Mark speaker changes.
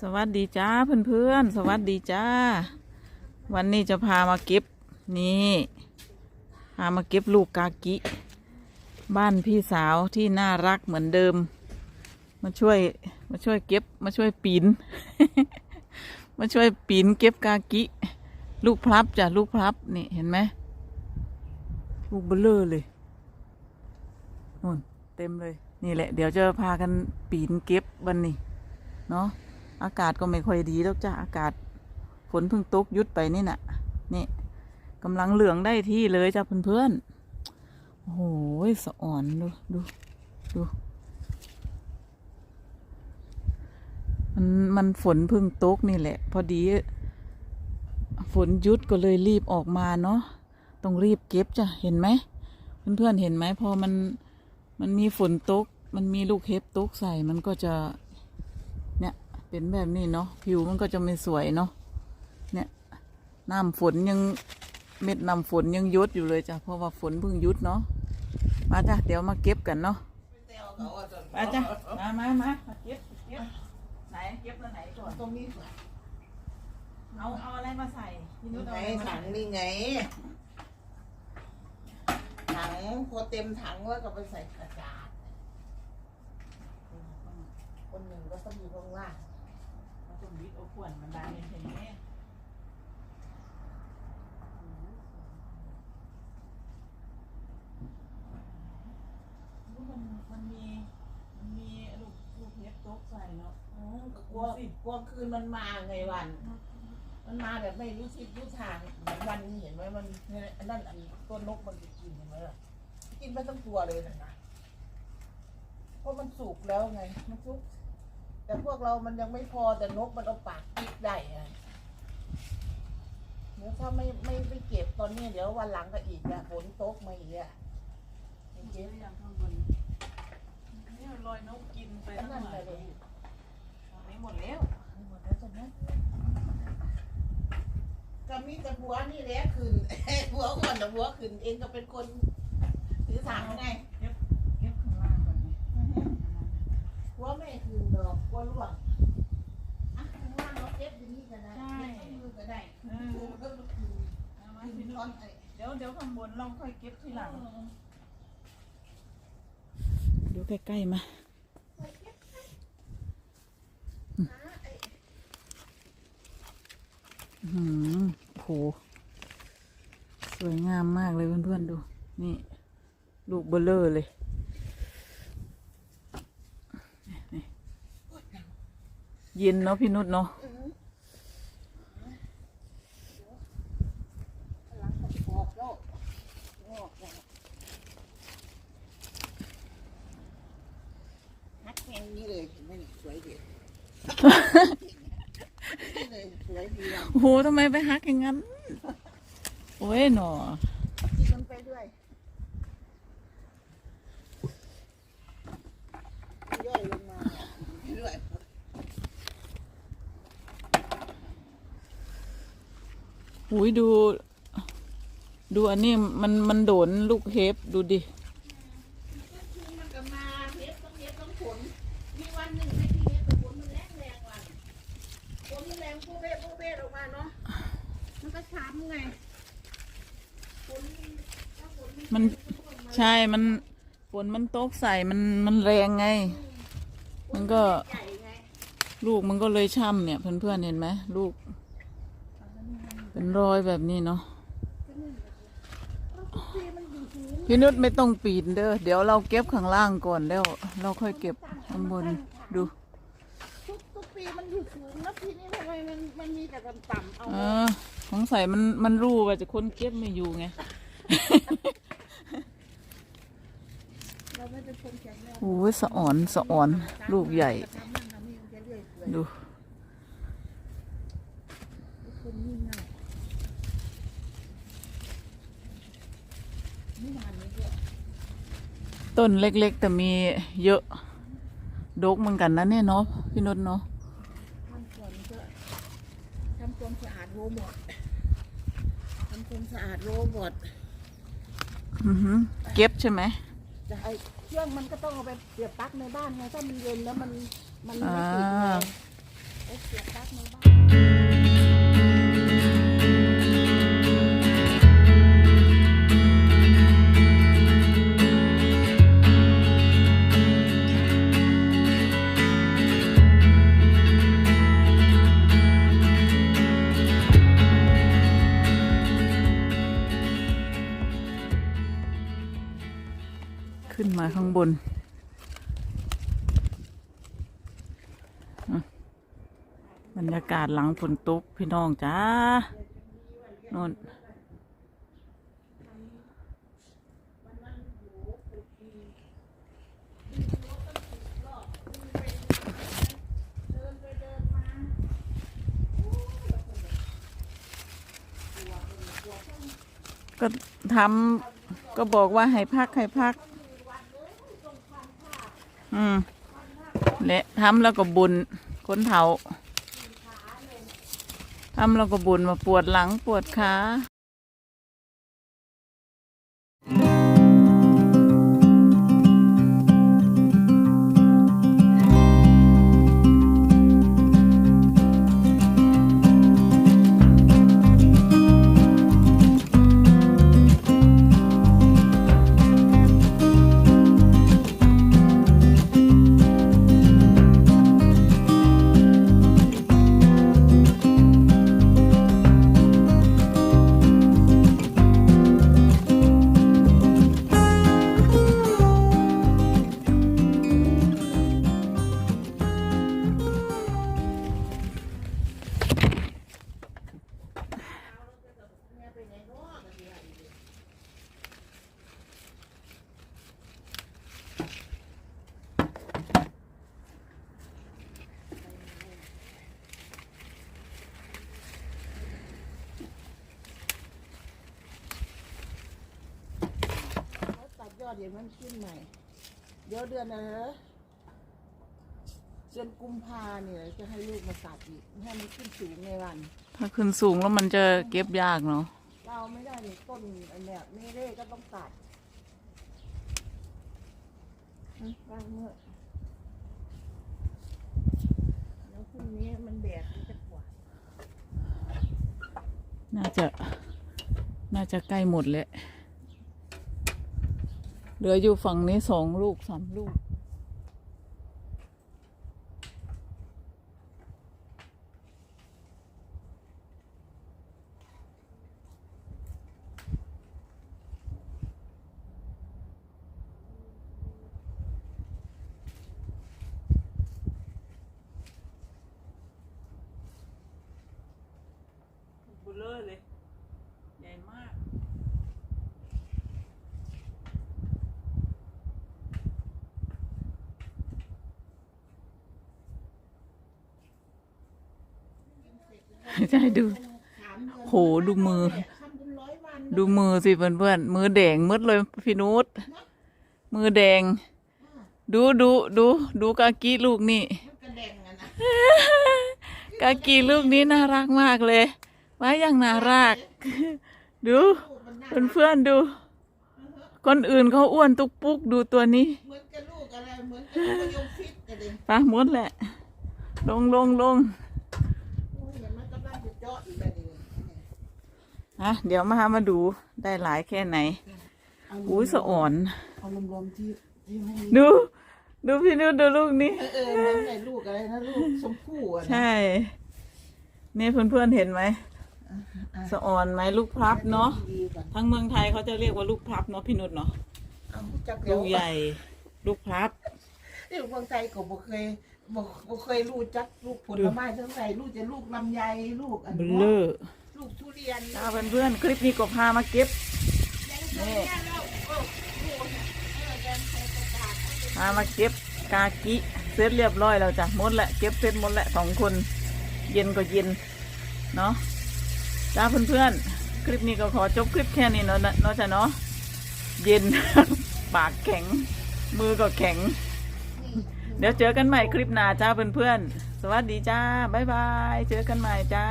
Speaker 1: สวัสดีจ้าเพื่อนๆสวัสดีจ้า วันนี้จะพามาเก็บนี่พามาเก็บลูกกากิ บ้านพี่สาวที่น่ารักเหมือนเดิม มาช่วยมาช่วยเก็บมาช่วยปีน มาช่วยปีนเก็บกากิ ลูกพลับจ้ะลูกพลับนี่เห็นไหมลูกเบลเลอร์เลยนู่นเต็มเลย นี่แหละ เดี๋ยวจะพากันปีนเก็บวันนี้เนาะ อากาศก็ไม่ค่อยดีแล้วจ้ะอากาศฝนเพิ่งตกยุดไปนี่น่ะ นี่กำลังเหลืองได้ที่เลยจ้ะเพื่อนๆ โอ้โหสะอ่อนดูดูดู มันมันฝนเพิ่งตกนี่แหละ พอดี ฝนยุดก็เลยรีบออกมาเนาะต้องรีบเก็บจ้ะเห็นไหมเพื่อนๆเห็นไหมพอมันมันมีฝนตก มันมีลูกเห็บตกใส่มันก็จะ เป็นแบบนี้เนาะผิวมันก็จะไม่สวยเนาะเนี่ยน้ำฝนยังเม็ดน้ำฝนยังยุดอยู่เลยจ้ะเพราะว่าฝนเพิ่งยุดเนาะมาจ้ะเดี๋ยวมาเก็บกันเนาะมาจ้ะมามามาเก็บเก็บไหนเก็บแล้วไหนก่อน
Speaker 2: ตรงนี้ค่ะ
Speaker 1: เอาเอาอะไรมาใส่พี่นุช
Speaker 2: ไง
Speaker 1: เอาอะไรมา
Speaker 2: ถั
Speaker 1: ใส่
Speaker 2: งนี่ไงถังพอเต็มถังแล้วก็ไปใส่กระจาดคนหนึ่งก็ต้องอยู่ข้างล่าง
Speaker 1: มาจุ่มวิทย์โอขวนมันได้เห็นไหมมันมันมีมันมีลูกลูกเห็บตกใส่เนาะ
Speaker 2: อืมก็กลัวกลัวคืนมันมาไงวัน มันมาแบบไม่รู้ทิศรู้ทางเหมือนวันนี้เห็นไหมมันเนี่ยอันนั่นอันตัวนกมันจะกินเห็นไหมล่ะกินไม่ต้องตัวเลยนะเพราะมันสุกแล้วไงมันสุก แต่พวกเรามันยังไม่พอแต่นกมันเอาปากปิดได้ไงเดี๋ยวถ้าไม่ไม่ไปเก็บตอนนี้ เดี๋ยววันหลังก็อีกอะฝนตกมาอีกอะ
Speaker 1: เก็บอย่างข้างบนนี่ลอยนกกินไป
Speaker 2: อัน
Speaker 1: ทั้
Speaker 2: นั่
Speaker 1: ง
Speaker 2: น
Speaker 1: หลาย
Speaker 2: เลย
Speaker 1: ตอนนี้หมดแล้ว
Speaker 2: หมดแล้วใช่ไหมก็มีแต่หัวนี่แหละขึ้นหัวคนแต่หัวขึ้นเองก็เป็นคนถือถังไง
Speaker 1: เก็บเก็บข้างล่างก่อนนี่
Speaker 2: หัวไม่ขึ้นดอกหัวร่วงอะข้างล่างเราเก็บอยู่นี่ก็ได้เก็บข้างมือก็ได้
Speaker 1: เอ
Speaker 2: ถู
Speaker 1: อก
Speaker 2: แล้วมันขึ้น
Speaker 1: เอามา
Speaker 2: ขึ้
Speaker 1: พี่
Speaker 2: น
Speaker 1: นุ
Speaker 2: ท่อน
Speaker 1: ช
Speaker 2: ไอ้
Speaker 1: เดี๋ยวเดี๋ยวข้างบนเราค่อยเก็บทีหลัง
Speaker 2: เออ
Speaker 1: ดูใกล้ๆมา
Speaker 2: หาไอ้
Speaker 1: อื้อหือโหสวยงามมากเลยเพื่อนๆดู นี่ ลูกเบลเลอร์เลยนี่ เย็นเนาะพี่นุชเนาะ
Speaker 2: อื้อหือหลังก็ออกแล้วงอกแล้วฮักแค่นี้เลยเห็นไหมนี่สวยดีนี่เลยสวยดีอะ
Speaker 1: โอ้โหทำไมไปฮักอย่างนั้น โอ้ยหนอ
Speaker 2: กินมันไปด้วยย่อยลงมาเรื่อย
Speaker 1: หุยดู ดูอันนี้มันมันโดนลูกเฮฟดูดิ
Speaker 2: มันก็มาเฮ็ดต้องเฮ็ดต้องผลมีวันหนึ่งให้ที่เฮ็ดแต่ผลมันแรงแรงวันผลมันแรงโป๊ะเป๊ะโป๊ะเป๊ะออกมาเนาะมันก็ช้ำไงผลถ้าผล
Speaker 1: มันใช่มันฝนมันตกใส่มันมันแรงไง มันก็
Speaker 2: ใหญ่ไง
Speaker 1: ลูกมันก็เลยช่ำเนี่ย เพื่อนๆเห็นไหมลูก เป็นรอยแบบนี้เนาะ
Speaker 2: ทุกทีมันอยู่สูง
Speaker 1: พี่นุชไม่ต้องปีนเด้อเดี๋ยวเราเก็บข้างล่างก่อนแล้ว เราค่อยเก็บข้างบนดู
Speaker 2: ทุกทุกปีมันอยู่สูงแล้วทีนี้ทำไมมันมันมีแต่ต่ำๆเอา
Speaker 1: เออสงสัยมันมันรู้ว่าจะคนเก็บไม่อยู่ไง
Speaker 2: เราไม่เป็นคนแข็งแรง
Speaker 1: โอ้ยสะอ่อนสะอ่อนลูกใหญ่
Speaker 2: ทำนั่นทำนี่มันจะเรื่อยเปื่อย
Speaker 1: ดู
Speaker 2: คนยิ่งง่ายนี่นานนี้ด้วย
Speaker 1: ต้นเล็กๆ แต่มีเยอะดกเหมือนกันนะเนี่ยเนาะพี่นุชเนาะ
Speaker 2: ทำก่อนก็ทำความสะอาดโรบอททำความสะอาดโรบอท
Speaker 1: อือหือเก็บใช่ไหม
Speaker 2: จะไอเครื่องมันก็ต้องเอาไปเสียบปลั๊กในบ้านไงถ้ามันเย็นแล้วมันมันไม่
Speaker 1: อ่า
Speaker 2: ติดไงโอเค
Speaker 1: ข้างบน อะบรรยากาศหลังฝนตกพี่น้องจ้าน่นก็ทำก็บอกว่าให้พักให้พัก อืมและทำแล้วก็บุญคนเถาทำแล้วก็บุญมาปวดหลังปวดขา
Speaker 2: เขาตัดยอดอย่างนั้นขึ้นใหม่ เดี๋ยวเดือนอะไรนะเดือนกุมภาเนี่ยจะให้ลูกมาตัดอีกให้มันขึ้นสูงในวัน
Speaker 1: ถ้าขึ้นสูงแล้วมันจะเก็บยากเนาะ
Speaker 2: เราไม่ได้เลยต้นอันเนี้ยไม่เร่ก็ต้องตัดอืมวางเมื่อแล้วพรุ่งนี้มันแดดมันจะปวด
Speaker 1: น่าจะ น่าจะใกล้หมดแล้ว เหลืออยู่ฝั่งนี้สองลูกสามลูกบุเลเลย ใหญ่มาก ใช่ดู
Speaker 2: สามเดือน
Speaker 1: โหดูมือ
Speaker 2: ทำเป็นร้อยวัน
Speaker 1: ดูมือสิเพื่อนๆมือแดงมืดเลยพี่นุชมือแดง ดูดูดูดูกากีลูกนี่
Speaker 2: มันกระแดงอะนะ
Speaker 1: กากีลูกนี้น่ารักมากเลยว่าอย่างน่ารัก ดู
Speaker 2: ลูกมันน่ารัก
Speaker 1: เพื่อนๆดูคนอื่นเขาอ้วนตุกปุกดูตัวนี้
Speaker 2: เหมือนกับลูกอะไรเหมือนกับลูกมะยงชิดกันเลย
Speaker 1: ปะมดแหละ ลงลงลง
Speaker 2: โอ้ยเห็นมันกำลังจะเจาะอีกแล้วนี่
Speaker 1: อะเดี๋ยวมามาดูได้หลายแค่ไหน
Speaker 2: เอา
Speaker 1: อุ้ยสะอ่อน
Speaker 2: เอารวมๆที่ที่ให้
Speaker 1: ดู ดูพี่นุชดูลูกนี้
Speaker 2: เออเออเหมือนไหนลูกอะไรนะลูกชมพู่อะนะ
Speaker 1: ใช่นี่เพื่อนๆเห็นไหมสะอ่อนไหมลูกพลับเนาะ
Speaker 2: ดีก่อน
Speaker 1: ทั้งเมืองไทยเขาจะเรียกว่าลูกพลับเนาะพี่นุชเนาะ
Speaker 2: เอาจักเดี๋ย
Speaker 1: ลู
Speaker 2: ว
Speaker 1: กใหญ่ ลูกพลับ
Speaker 2: นี่เมืองไทยก็บ่เคยบ่บ่เคยรู้จักลูกผลไม้ทั้งไทยลูกจะลูกลำไยลูกอัน
Speaker 1: เบลเลอร์
Speaker 2: ลูกทุเรียน
Speaker 1: ถ้าเพื่อนๆคลิปนี้ก็พามาเก็บนี่พามาเก็บกากิเสร็จเรียบร้อยแล้วจ้ะหมดแหละเก็บเสร็จหมดและสองคน เย็นก็เย็นเนาะจ้าเพื่อนๆคลิปนี้ก็ขอจบคลิปแค่นี้เนาะเนาะจ้ะเนาะเย็นปากแข็ง มือก็แข็ง เดี๋ยวเจอกันใหม่คลิปหน้าจ้าเพื่อนๆสวัสดีจ้าบ๊ายบาย เจอกันใหม่จ้า